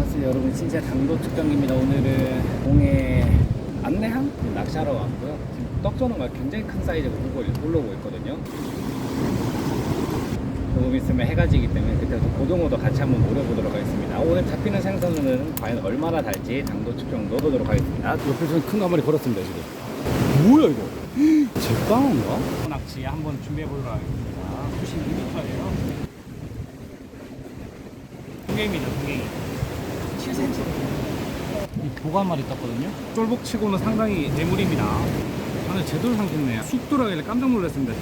반갑습니다 여러분 진짜 당도 측정입니다. 오늘은 공해 안내항 낚시하러 왔고요. 지금 떡조는가 굉장히 큰 사이즈가 올라오고, 올라오고 있거든요. 조금 있으면 해가 지기 때문에 그때부터 고등어도 같이 한번 노려보도록 하겠습니다. 오늘 잡히는 생선은 과연 얼마나 달지 당도 측정 넣어보도록 하겠습니다. 옆에 저는 큰거 한 마리 걸었습니다 지금. 뭐야 이거? 제빵인가? 낚시 한번 준비해보도록 하겠습니다. 92m예요. 동갱입니다 동갱이 7cm 이 보가 한 마리 떴거든요. 쫄복치고는 상당히 대물입니다. 하늘 제대로 삼켰네 쑥 들어가길래 깜짝 놀랐습니다.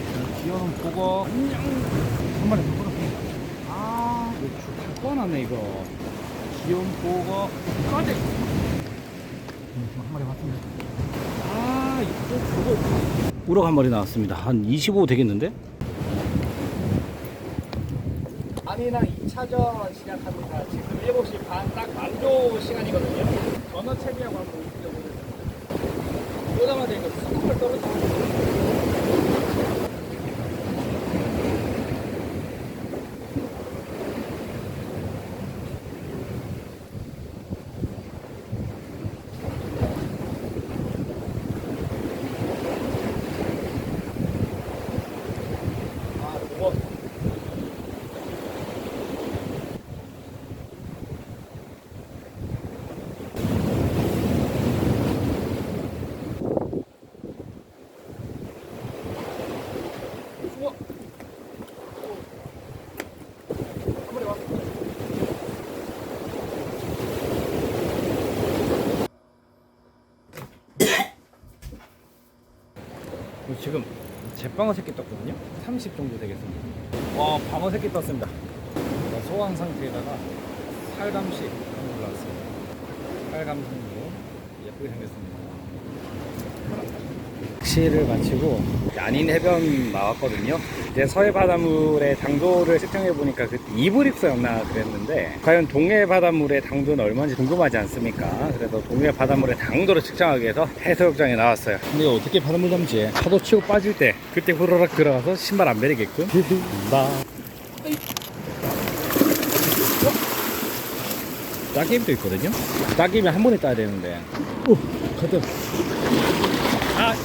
귀여운 보거. 안녕. 한 마리 더 걸었습니다. 아 이거 다 꺼놨네 이거. 귀여운 보거. 꺼져 음, 한 마리 왔습니다. 아 이거 보거. 우럭 한 마리 나왔습니다. 한 25 되겠는데? 아니랑 2차전 시작합니다. 지금 7시 반 딱 만조 시간이거든요. 전어 채비하고 한번 움직여보겠습니다. 오자마자 이거 수컷을 떨어지고. 지금 제빵어 새끼 떴거든요. 30 정도 되겠습니다. 와, 방어 새끼 떴습니다. 자, 소환 상태에다가 한번 올라왔습니다. 살감성으로 예쁘게 생겼습니다. 낚시를 마치고 야닌 해변 나왔거든요. 이제 서해 바닷물의 당도를 측정해 보니까 그때 이브릭스였나 그랬는데 과연 동해 바닷물의 당도는 얼마인지 궁금하지 않습니까? 그래서 동해 바닷물의 당도를 측정하기 위해서 해수욕장에 나왔어요. 근데 어떻게 바닷물 담지? 파도 치고 빠질 때 그때 후루룩 들어가서 신발 안 베리게끔. 나. 따개비도 있거든요. 따개비 한 번에 따야 되는데. 오, 가자.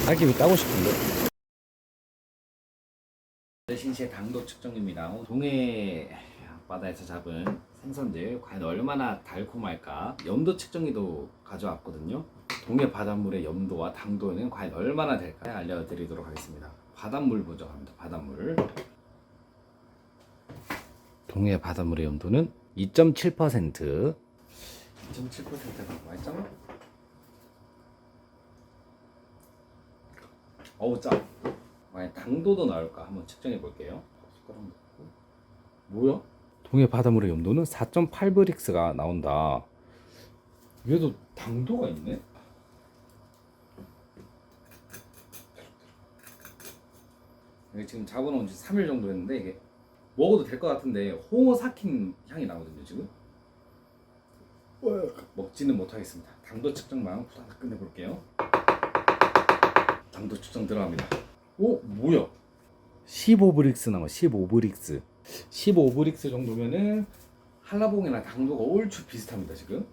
아, 따개비 따고 싶은데. 신시의 당도 측정입니다. 동해 바다에서 잡은 생선들 과연 얼마나 달콤할까? 염도 측정기도 가져왔거든요. 동해 바닷물의 염도와 당도는 과연 얼마나 될까 알려드리도록 하겠습니다. 바닷물 보죠. 합니다. 바닷물. 동해 바닷물의 염도는 2.7%. 2.7%가 맛있잖아? 어우 짜. 만약 당도도 나올까 한번 측정해 볼게요. 숟가락 넣고. 뭐야? 동해 바닷물의 염도는 4.8브릭스가 나온다. 얘도 당도가 있네. 이게 지금 잡아놓은 지 3일 정도 했는데 이게 먹어도 될 것 같은데 홍어 삭힌 향이 나거든요 지금. 먹지는 못하겠습니다. 당도 측정만 부탁 끝내볼게요. 당도 측정 들어갑니다. 오 뭐야? 15브릭스 나와 15브릭스. 15브릭스 정도면은 한라봉이나 당도가 얼추 비슷합니다 지금.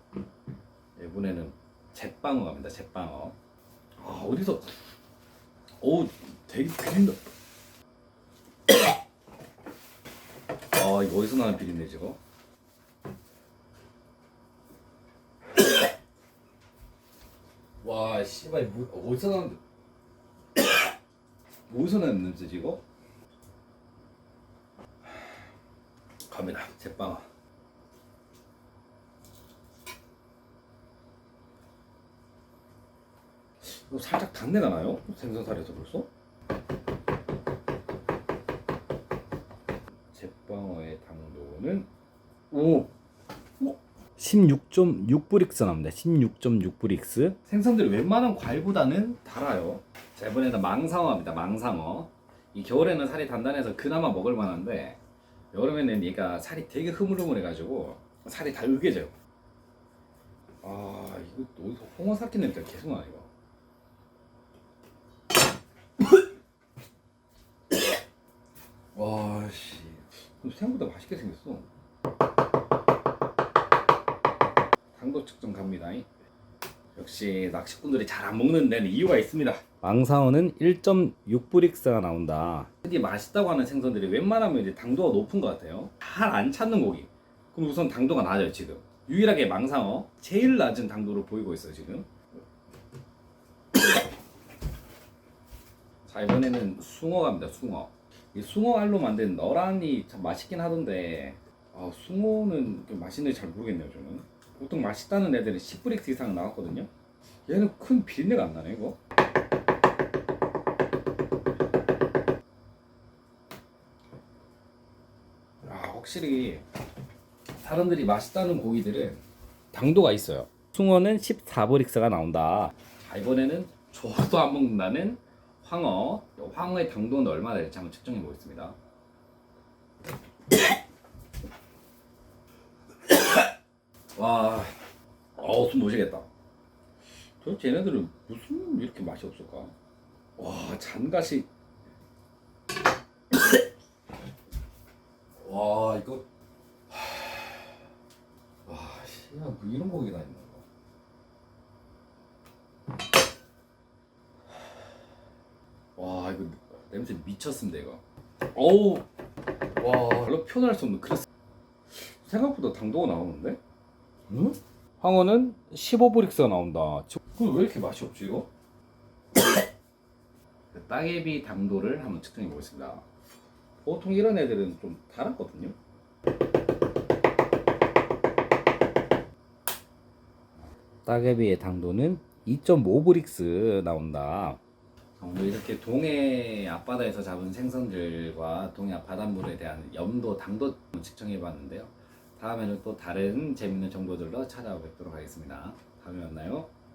이번에는 잿방어 갑니다 잿방어. 아 어디서? 오 되게 비린다. 아 이거 어디서 나는 비린내 저거? 와 씨발 뭐, 어디서 나는데 냄새지 이거? 갑니다 이거 살짝 단내가 나요? 생선살에서 벌써? 제빵어의 당도는 오! 16.6브릭스 나옵니다. 16.6브릭스. 생선들이 웬만한 과일보다는 달아요. 자, 이번에는 망상어입니다. 망상어. 이 겨울에는 살이 단단해서 그나마 먹을 만한데 여름에는 얘가 살이 되게 흐물흐물해가지고 살이 다 으개져요. 아 이거 어디서 홍어 삭힌 냄새가 계속 나 이거. 와씨 생각보다 맛있게 생겼어. 당도 측정 갑니다. 역시 낚시꾼들이 잘 안 먹는 데는 이유가 있습니다. 망상어는 1.6브릭스가 나온다. 특히 맛있다고 하는 생선들이 웬만하면 이제 당도가 높은 것 같아요. 잘 안 찾는 고기. 그럼 우선 당도가 낮아요 지금. 유일하게 망상어 제일 낮은 당도를 보이고 있어요 지금. 자 이번에는 숭어 갑니다 숭어. 이 숭어 알로 만든 너란이 참 맛있긴 하던데 아, 숭어는 좀 맛있는지 잘 모르겠네요 저는. 보통 맛있다는 애들은 10브릭스 이상 나왔거든요. 얘는 큰 비린내가 안 나네 이거. 아 확실히 사람들이 맛있다는 고기들은 당도가 있어요. 숭어는 14브릭스가 나온다. 자 이번에는 저도 안 먹는다는 황어. 황어의 당도는 얼마나 될지 한번 측정해 보겠습니다. 와, 어우 숨 모시겠다. 도대체 얘네들은 무슨 이렇게 맛이 없을까? 와, 잔가시. 와, 이거. 와, 씨, 야, 뭐 이런 고기가 있나? 와, 이거 냄새 미쳤습니다 이거. 어우, 와, 별로 표현할 수 없는 그래서 생각보다 당도가 나오는데? 응? 황어는 15브릭스가 나온다. 그럼 왜 이렇게 맛이 없지 이거? 그 따개비 당도를 한번 측정해 보겠습니다. 보통 이런 애들은 좀 달았거든요. 따개비의 당도는 2.5브릭스 나온다. 오늘 이렇게 동해 앞바다에서 잡은 생선들과 동해 앞바닷물에 대한 염도, 당도 측정해 봤는데요. 다음에는 또 다른 재밌는 정보들로 찾아뵙도록 하겠습니다. 다음에 만나요.